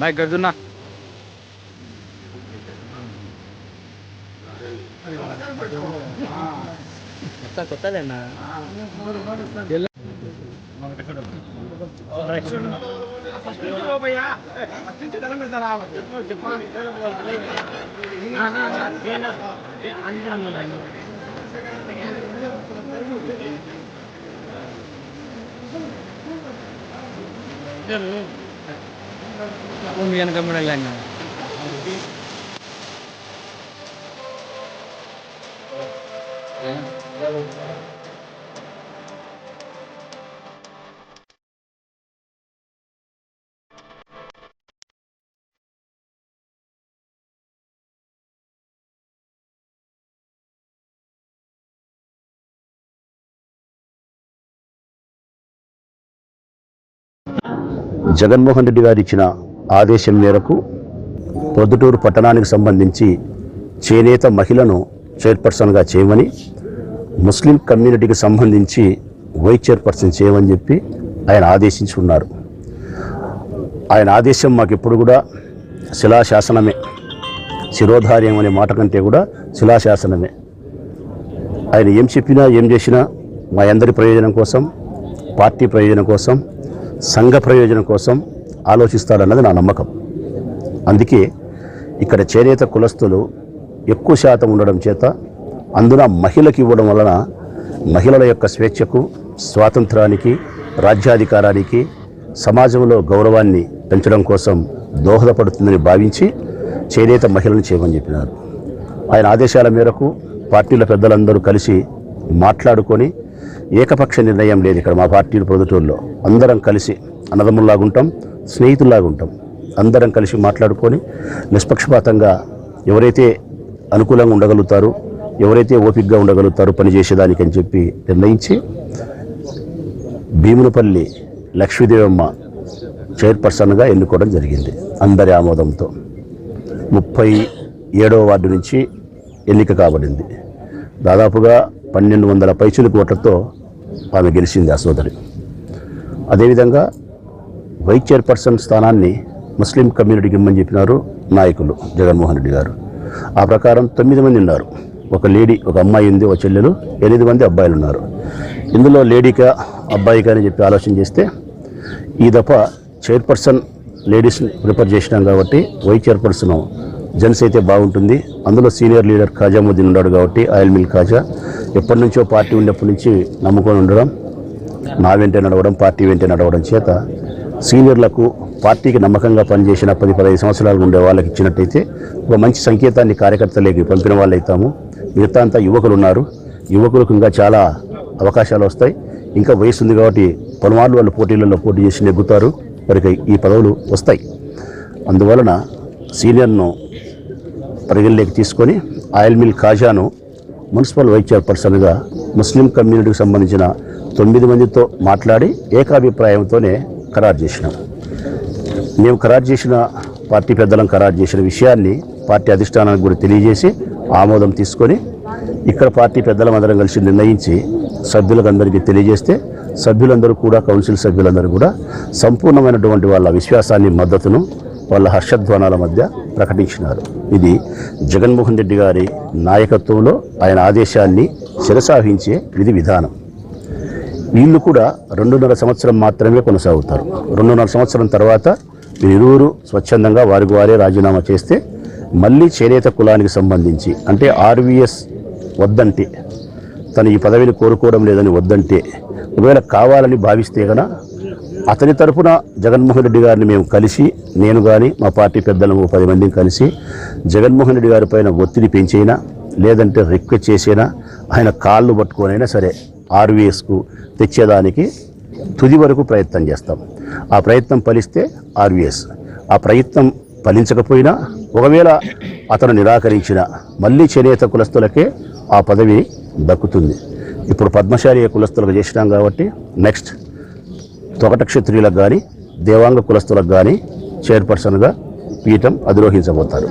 Bye గడుతున్నా కొత్త కొత్తదేనా మీ వెనక కూడా వెళ్ళాను జగన్మోహన్ రెడ్డి గారు ఇచ్చిన ఆదేశం మేరకు పొద్దుటూరు పట్టణానికి సంబంధించి చేనేత మహిళను చైర్పర్సన్గా చేయమని ముస్లిం కమ్యూనిటీకి సంబంధించి వైస్ చైర్పర్సన్ చేయమని చెప్పి ఆయన ఆదేశించి ఉన్నారు. ఆయన ఆదేశం మాకు ఎప్పుడు కూడా శిలాశాసనమే శిరోధార్యం అనే మాట కంటే కూడా శిలాశాసనమే. ఆయన ఏం చెప్పినా ఏం చేసినా మా అందరి ప్రయోజనం కోసం పార్టీ ప్రయోజనం కోసం సంఘ ప్రయోజనం కోసం ఆలోచిస్తాడన్నది నా నమ్మకం. అందుకే ఇక్కడ చేనేత కులస్తులు ఎక్కువ శాతం ఉండడం చేత అందున మహిళకి ఇవ్వడం వలన మహిళల యొక్క స్వేచ్ఛకు స్వాతంత్రానికి రాజ్యాధికారానికి సమాజంలో గౌరవాన్ని పెంచడం కోసం దోహదపడుతుందని భావించి చేనేత మహిళను చేయమని చెప్పినారు. ఆయన ఆదేశాల మేరకు పార్టీల పెద్దలందరూ కలిసి మాట్లాడుకొని ఏకపక్ష నిర్ణయం లేదు ఇక్కడ మా పార్టీ ప్రొద్దుటూరులో అందరం కలిసి అన్నదమ్ముల్లాగుంటాం ఉంటాం స్నేహితుల్లాగా ఉంటాం అందరం కలిసి మాట్లాడుకొని నిష్పక్షపాతంగా ఎవరైతే అనుకూలంగా ఉండగలుగుతారు ఎవరైతే ఓపిక్గా ఉండగలుగుతారో పనిచేసేదానికి అని చెప్పి నిర్ణయించి భీమునపల్లి లక్ష్మీదేవమ్మ చైర్పర్సన్గా ఎన్నుకోవడం జరిగింది అందరి ఆమోదంతో. ముప్పై ఏడవ వార్డు నుంచి ఎన్నిక కాబడింది. దాదాపుగా పన్నెండు వందల పైచులకు ఓట్లతో ఆమె గెలిచింది ఆ సోదరి. అదేవిధంగా వైస్ చైర్పర్సన్ స్థానాన్ని ముస్లిం కమ్యూనిటీకి ఇమ్మని చెప్పినారు నాయకులు జగన్మోహన్ రెడ్డి గారు. ఆ ప్రకారం తొమ్మిది మంది ఉన్నారు. ఒక లేడీ ఒక అమ్మాయి ఉంది ఒక చెల్లెలు ఎనిమిది మంది అబ్బాయిలు ఉన్నారు. ఇందులో లేడీకా అబ్బాయికా అని చెప్పి ఆలోచన చేస్తే ఈ దఫ చైర్పర్సన్ లేడీస్ని ప్రిపేర్ చేసినాం కాబట్టి వైస్ చైర్పర్సన్ జెంట్స్ అయితే బాగుంటుంది. అందులో సీనియర్ లీడర్ ఖాజాముద్దీన్ ఉన్నాడు కాబట్టి ఆయిల్ మిల్ ఖాజా. ఎప్పటి నుంచో పార్టీ ఉన్నప్పటి నుంచి నమ్ముకొని ఉండడం నా వెంటే నడవడం పార్టీ వెంటే నడవడం చేత సీనియర్లకు పార్టీకి నమ్మకంగా పనిచేసిన పది పదహైదు సంవత్సరాలు ఉండే వాళ్ళకి ఇచ్చినట్టయితే ఒక మంచి సంకేతాన్ని కార్యకర్తలకి పంపిన వాళ్ళు అవుతాము మిగతా అంతా యువకులు ఉన్నారు. యువకులకు ఇంకా చాలా అవకాశాలు వస్తాయి. ఇంకా వయసు ఉంది కాబట్టి పలుమార్లు వాళ్ళు పోటీలలో పోటీ చేసి నెగ్గుతారు. వారికి ఈ పదవులు వస్తాయి. అందువలన సీనియర్ను పరిగణలోకి తీసుకొని ఆయిల్ మిల్ ఖాజాను మున్సిపల్ వైస్ చైర్పర్సన్గా ముస్లిం కమ్యూనిటీకి సంబంధించిన తొమ్మిది మందితో మాట్లాడి ఏకాభిప్రాయంతోనే ఖరారు చేసినాం. మేము ఖరారు చేసిన పార్టీ పెద్దలం ఖరారు చేసిన విషయాన్ని పార్టీ అధిష్టానానికి కూడా తెలియజేసి ఆమోదం తీసుకొని ఇక్కడ పార్టీ పెద్దలం అందరం కలిసి నిర్ణయించి సభ్యులకు అందరికీ తెలియజేస్తే సభ్యులందరూ కూడా కౌన్సిల్ సభ్యులందరూ కూడా సంపూర్ణమైనటువంటి వాళ్ళ విశ్వాసాన్ని మద్దతును వాళ్ళ హర్షధ్వానాల మధ్య ప్రకటించినారు. ఇది జగన్మోహన్ రెడ్డి గారి నాయకత్వంలో ఆయన ఆదేశాన్ని శిరసాహించే విధి విధానం. వీళ్ళు కూడా రెండున్నర సంవత్సరం మాత్రమే కొనసాగుతారు. రెండున్నర సంవత్సరం తర్వాత వీరిరువురు స్వచ్ఛందంగా వారికి వారే రాజీనామా చేస్తే మళ్ళీ చేనేత కులానికి సంబంధించి అంటే ఆర్వీఎస్ వద్దంటే తను ఈ పదవిని కోరుకోవడం లేదని వద్దంటే ఒకవేళ కావాలని భావిస్తే గన అతని తరఫున జగన్మోహన్ రెడ్డి గారిని మేము కలిసి నేను కానీ మా పార్టీ పెద్దలు పది మందిని కలిసి జగన్మోహన్ రెడ్డి గారి పైన ఒత్తిడి పెంచైనా లేదంటే రిక్వెస్ట్ చేసైనా ఆయన కాళ్ళు పట్టుకొనైనా సరే ఆర్వీఎస్కు తెచ్చేదానికి తుది వరకు ప్రయత్నం చేస్తాం. ఆ ప్రయత్నం ఫలిస్తే ఆర్వీఎస్. ఆ ప్రయత్నం ఫలించకపోయినా ఒకవేళ అతను నిరాకరించిన మళ్ళీ చేనేత కులస్తులకే ఆ పదవి దక్కుతుంది. ఇప్పుడు పద్మశాలి కులస్తులకు చేసినాం కాబట్టి నెక్స్ట్ తొకట క్షత్రియులకు కానీ దేవాంగ కులస్తులకు కానీ చైర్పర్సన్గా పీఠం అధిరోహించబోతారు.